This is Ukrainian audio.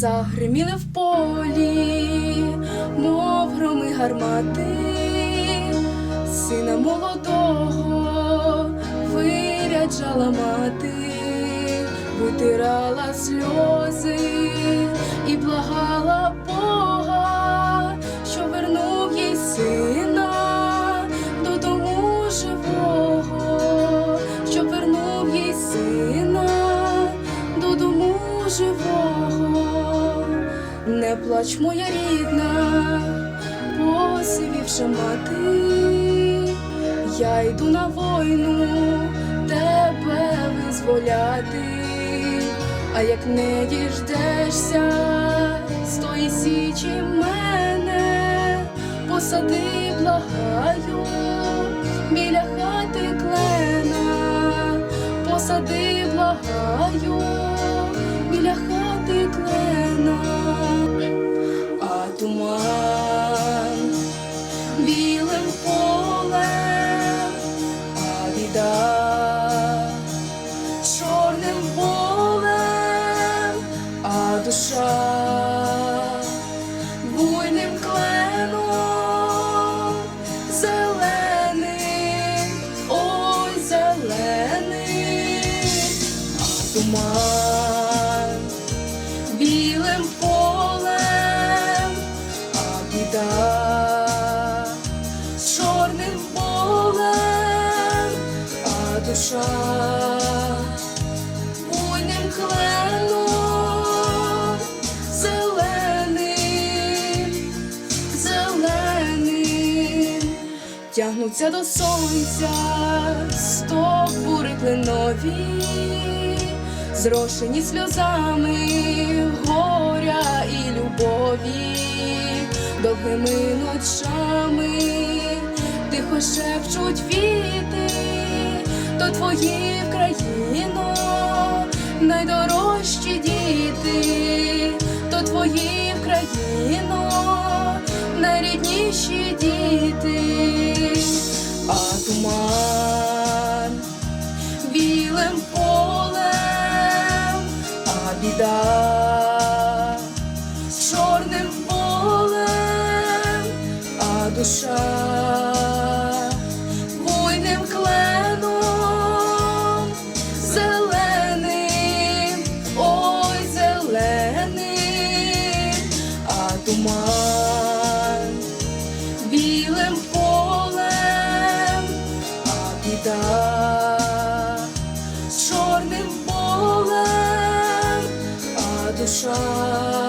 загриміли в полі, мов громи гармати, сина молодого виряджала мати, витирала сльози і благала Плач, моя рідна, посивівша мати, я йду на війну тебе визволяти, а як не діждешся з тої січі мене, посади, благаю, біля хати клена, посади, благаю, біля хати клена, туман білим полем, чорним полем, а душа. Буйним кленом, зелений, ой, зелений, а тягнуться до сонця стовбури кленові, зрошені сльозами горя і любові, довгими ночами тихо шепчуть віти, то твої в країно, найдорожчі діти, то твої в країно, найрідніші діти, біда чорним полем, а душа буйним кленом, зеленим, ой, зеленим, а туман білим полем. show.